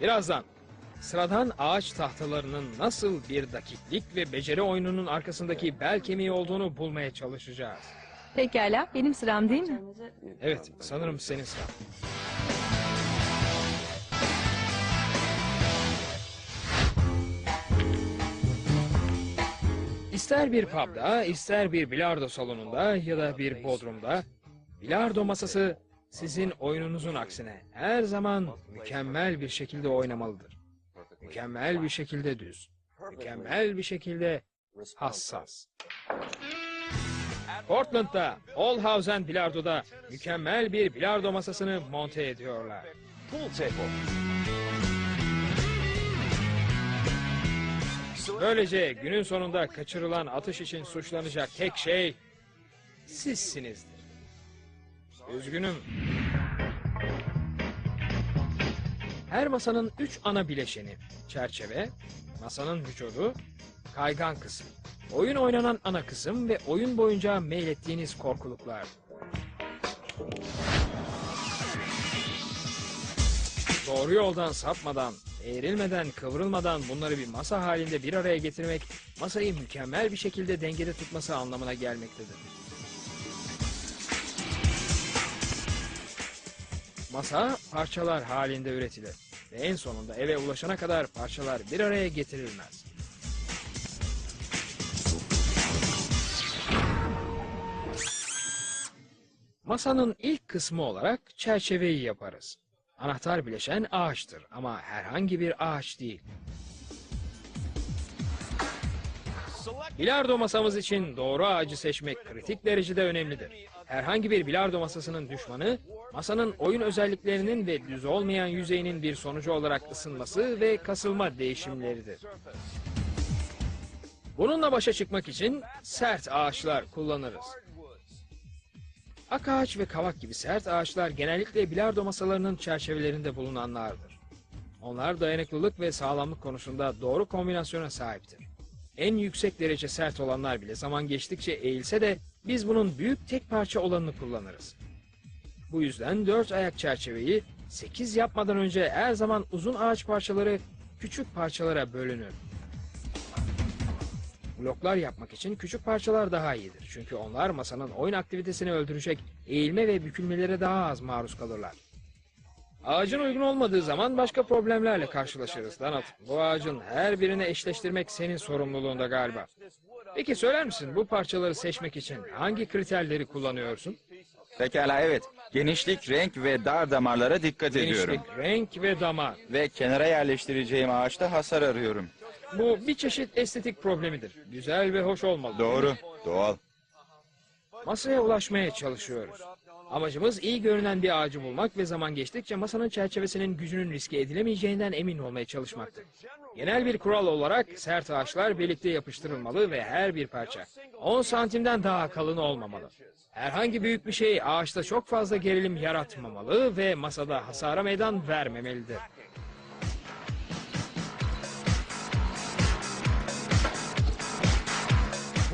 Birazdan sıradan ağaç tahtalarının nasıl bir dakiklik ve beceri oyununun arkasındaki bel kemiği olduğunu bulmaya çalışacağız. Pekala, benim sıram değil mi? Evet, sanırım senin sıran. İster bir pub'da, ister bir bilardo salonunda ya da bir bodrumda, bilardo masası sizin oyununuzun aksine her zaman mükemmel bir şekilde oynamalıdır. Mükemmel bir şekilde düz, mükemmel bir şekilde hassas. Portland'da, Allhausen Bilardo'da mükemmel bir bilardo masasını monte ediyorlar. Böylece günün sonunda kaçırılan atış için suçlanacak tek şey sizsinizdir. Üzgünüm. Her masanın üç ana bileşeni, çerçeve, masanın vücudu, kaygan kısım, oyun oynanan ana kısım ve oyun boyunca meylettiğiniz korkuluklar. Doğru yoldan sapmadan, eğrilmeden, kıvrılmadan bunları bir masa halinde bir araya getirmek, masayı mükemmel bir şekilde dengede tutması anlamına gelmektedir. Masa parçalar halinde üretilir ve en sonunda eve ulaşana kadar parçalar bir araya getirilmez. Masanın ilk kısmı olarak çerçeveyi yaparız. Anahtar bileşen ağaçtır ama herhangi bir ağaç değil. Bilardo masamız için doğru ağacı seçmek kritik derecede önemlidir. Herhangi bir bilardo masasının düşmanı, masanın oyun özelliklerinin ve düz olmayan yüzeyinin bir sonucu olarak ısınması ve kasılma değişimleridir. Bununla başa çıkmak için sert ağaçlar kullanırız. Ak ağaç ve kavak gibi sert ağaçlar genellikle bilardo masalarının çerçevelerinde bulunanlardır. Onlar dayanıklılık ve sağlamlık konusunda doğru kombinasyona sahiptir. En yüksek derece sert olanlar bile zaman geçtikçe eğilse de biz bunun büyük tek parça olanını kullanırız. Bu yüzden dört ayak çerçeveyi 8 yapmadan önce her zaman uzun ağaç parçaları küçük parçalara bölünür. Bloklar yapmak için küçük parçalar daha iyidir. Çünkü onlar masanın oyun aktivitesini öldürecek eğilme ve bükülmelere daha az maruz kalırlar. Ağacın uygun olmadığı zaman başka problemlerle karşılaşırız Donald. Bu ağacın her birini eşleştirmek senin sorumluluğunda galiba. Peki söyler misin bu parçaları seçmek için hangi kriterleri kullanıyorsun? Pekala evet. Genişlik, renk ve dar damarlara dikkat ediyorum. Genişlik, renk ve damar. Ve kenara yerleştireceğim ağaçta hasar arıyorum. Bu bir çeşit estetik problemidir. Güzel ve hoş olmalı. Doğru, doğal. Masaya ulaşmaya çalışıyoruz. Amacımız iyi görünen bir ağacı bulmak ve zaman geçtikçe masanın çerçevesinin gücünün riske edilemeyeceğinden emin olmaya çalışmaktır. Genel bir kural olarak sert ağaçlar birlikte yapıştırılmalı ve her bir parça 10 santimden daha kalın olmamalı. Herhangi büyük bir şey ağaçta çok fazla gerilim yaratmamalı ve masada hasara meydan vermemelidir.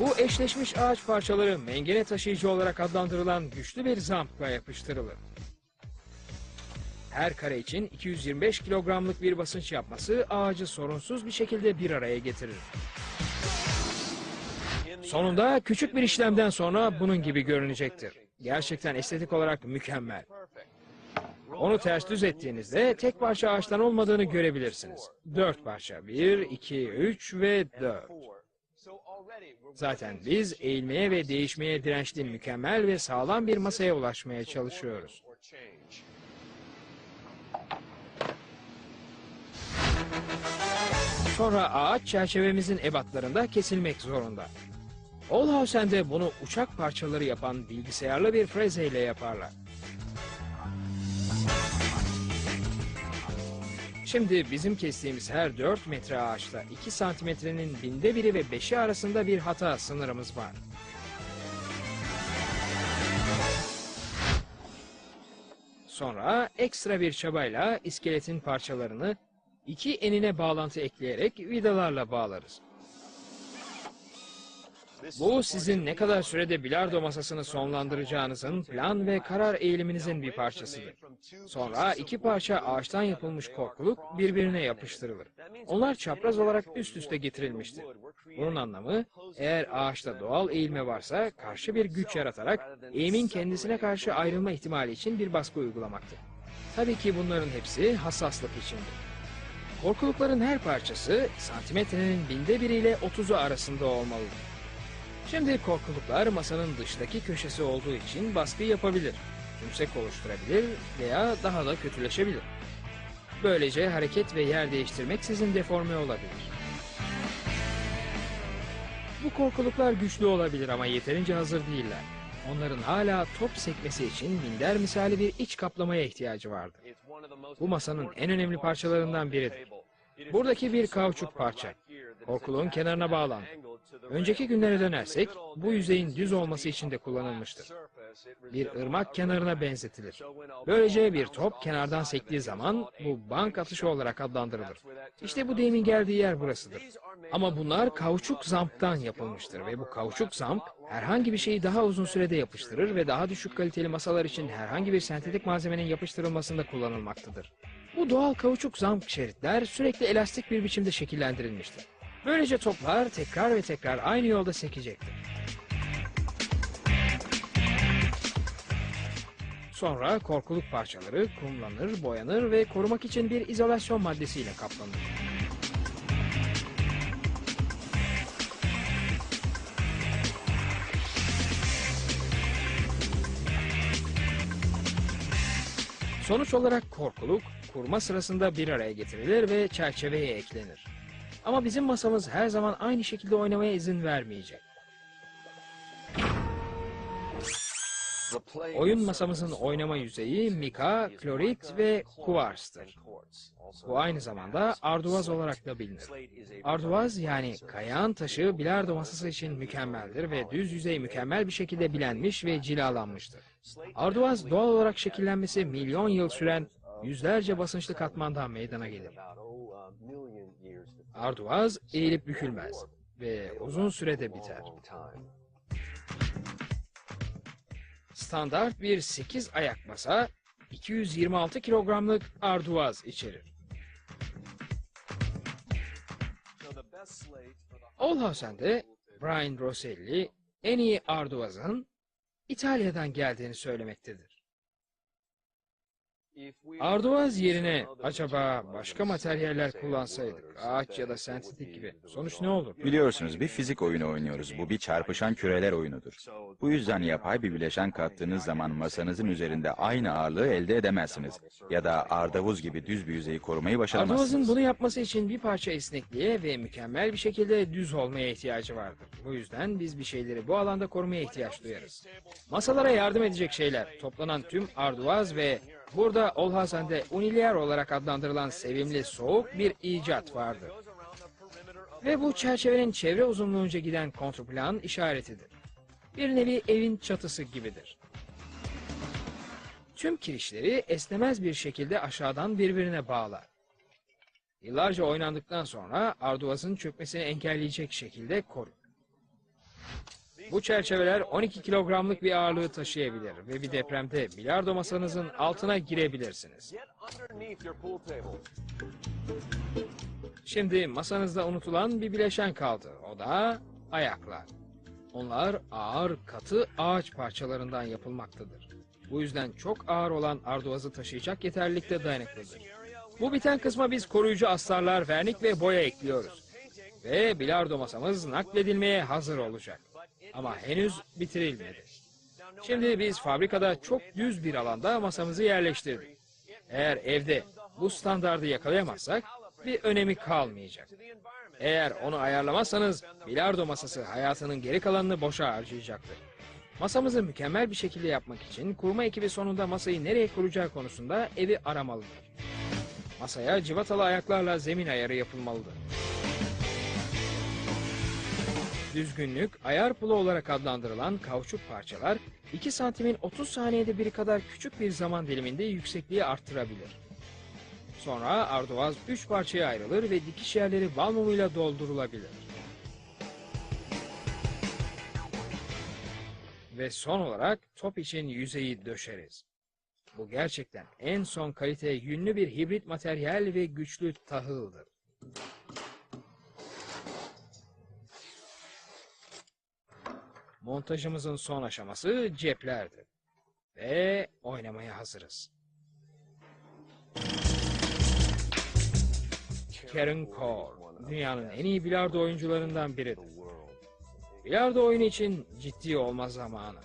Bu eşleşmiş ağaç parçaları mengene taşıyıcı olarak adlandırılan güçlü bir zampla yapıştırılır. Her kare için 225 kilogramlık bir basınç yapması ağacı sorunsuz bir şekilde bir araya getirir. Sonunda küçük bir işlemden sonra bunun gibi görünecektir. Gerçekten estetik olarak mükemmel. Onu ters düz ettiğinizde tek parça ağaçtan olmadığını görebilirsiniz. Dört parça. Bir, iki, üç ve dört. Zaten biz eğilmeye ve değişmeye dirençli mükemmel ve sağlam bir masaya ulaşmaya çalışıyoruz. Sonra ağaç çerçevemizin ebatlarında kesilmek zorunda. Olhausen'de bunu uçak parçaları yapan bilgisayarlı bir freze ile yaparlar. Şimdi bizim kestiğimiz her 4 metre ağaçta 2 santimetrenin binde biri ve beşi arasında bir hata sınırımız var. Sonra ekstra bir çabayla iskeletin parçalarını iki enine bağlantı ekleyerek vidalarla bağlarız. Bu sizin ne kadar sürede bilardo masasını sonlandıracağınızın plan ve karar eğiliminizin bir parçasıdır. Sonra iki parça ağaçtan yapılmış korkuluk birbirine yapıştırılır. Onlar çapraz olarak üst üste getirilmiştir. Bunun anlamı eğer ağaçta doğal eğilme varsa karşı bir güç yaratarak eğimin kendisine karşı ayrılma ihtimali için bir baskı uygulamaktır. Tabii ki bunların hepsi hassaslık içindir. Korkulukların her parçası santimetrenin binde biriyle 30'u arasında olmalıdır. Şimdi korkuluklar masanın dıştaki köşesi olduğu için baskı yapabilir, tümsek oluşturabilir veya daha da kötüleşebilir. Böylece hareket ve yer değiştirmek sizin deforme olabilir. Bu korkuluklar güçlü olabilir ama yeterince hazır değiller. Onların hala top sekmesi için minder misali bir iç kaplamaya ihtiyacı vardır. Bu masanın en önemli parçalarından biridir. Buradaki bir kauçuk parça. Korkuluğun kenarına bağlandı. Önceki günlere dönersek bu yüzeyin düz olması için de kullanılmıştır. Bir ırmak kenarına benzetilir. Böylece bir top kenardan sektiği zaman bu bank atışı olarak adlandırılır. İşte bu deyimin geldiği yer burasıdır. Ama bunlar kauçuk zamptan yapılmıştır ve bu kauçuk zamp herhangi bir şeyi daha uzun sürede yapıştırır ve daha düşük kaliteli masalar için herhangi bir sentetik malzemenin yapıştırılmasında kullanılmaktadır. Bu doğal kauçuk zamp şeritler sürekli elastik bir biçimde şekillendirilmiştir. Böylece toplar tekrar ve tekrar aynı yolda sekecektir. Sonra korkuluk parçaları kumlanır, boyanır ve korumak için bir izolasyon maddesiyle kaplanır. Sonuç olarak korkuluk kurma sırasında bir araya getirilir ve çerçeveye eklenir. Ama bizim masamız her zaman aynı şekilde oynamaya izin vermeyecek. Oyun masamızın oynama yüzeyi mika, klorit ve kuvarstır. Bu aynı zamanda arduvaz olarak da bilinir. Arduvaz yani kayağın taşı bilardo masası için mükemmeldir ve düz yüzey mükemmel bir şekilde bilenmiş ve cilalanmıştır. Arduvaz doğal olarak şekillenmesi milyon yıl süren yüzlerce basınçlı katmandan meydana gelir. Arduvaz eğilip bükülmez ve uzun sürede biter. Standart bir 8 ayak masa 226 kilogramlık arduvaz içerir. Olhausen'de Brian Rosselli en iyi arduvazın İtalya'dan geldiğini söylemektedir. Arduvaz yerine acaba başka materyaller kullansaydık, ağaç ya da sentetik gibi sonuç ne olur? Biliyorsunuz bir fizik oyunu oynuyoruz. Bu bir çarpışan küreler oyunudur. Bu yüzden yapay bir bileşen kattığınız zaman masanızın üzerinde aynı ağırlığı elde edemezsiniz. Ya da ardavuz gibi düz bir yüzeyi korumayı başaramazsınız. Arduvazın bunu yapması için bir parça esnekliğe ve mükemmel bir şekilde düz olmaya ihtiyacı vardır. Bu yüzden biz bir şeyleri bu alanda korumaya ihtiyaç duyarız. Masalara yardım edecek şeyler, toplanan tüm arduvaz ve burada Olhasen'de unilier olarak adlandırılan sevimli soğuk bir icat vardır. Ve bu çerçevenin çevre uzunluğunca giden kontrplan işaretidir. Bir nevi evin çatısı gibidir. Tüm kirişleri esnemez bir şekilde aşağıdan birbirine bağlar. Yıllarca oynandıktan sonra arduvazın çökmesini engelleyecek şekilde korur. Bu çerçeveler 12 kilogramlık bir ağırlığı taşıyabilir ve bir depremde bilardo masanızın altına girebilirsiniz. Şimdi masanızda unutulan bir bileşen kaldı. O da ayaklar. Onlar ağır, katı ağaç parçalarından yapılmaktadır. Bu yüzden çok ağır olan arduvazı taşıyacak yeterlilikte dayanıklıdır. Bu biten kısma biz koruyucu astarlar, vernik ve boya ekliyoruz. Ve bilardo masamız nakledilmeye hazır olacak. Ama henüz bitirilmedi. Şimdi biz fabrikada çok düz bir alanda masamızı yerleştirdik. Eğer evde bu standardı yakalayamazsak bir önemi kalmayacak. Eğer onu ayarlamazsanız bilardo masası hayatının geri kalanını boşa harcayacaktır. Masamızı mükemmel bir şekilde yapmak için kurma ekibi sonunda masayı nereye kuracağı konusunda evi aramalıdır. Masaya civatalı ayaklarla zemin ayarı yapılmalıdır. Düzgünlük, ayar pulu olarak adlandırılan kauçuk parçalar 2 santimin 30 saniyede biri kadar küçük bir zaman diliminde yüksekliği arttırabilir. Sonra arduvaz 3 parçaya ayrılır ve dikiş yerleri bal doldurulabilir. Ve son olarak top için yüzeyi döşeriz. Bu gerçekten en son kalite yünlü bir hibrit materyal ve güçlü tahıldır. Montajımızın son aşaması ceplerdir. Ve oynamaya hazırız. Karen Core, dünyanın en iyi bilardo oyuncularından biridir. Bilardo oyunu için ciddi olma zamanı.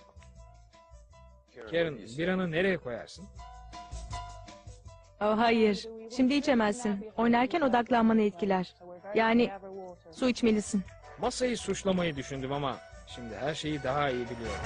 Karen, biranı nereye koyarsın? Oh, hayır. Şimdi içemezsin. Oynarken odaklanmanı etkiler. Yani su içmelisin. Masayı suçlamayı düşündüm ama şimdi her şeyi daha iyi biliyorum.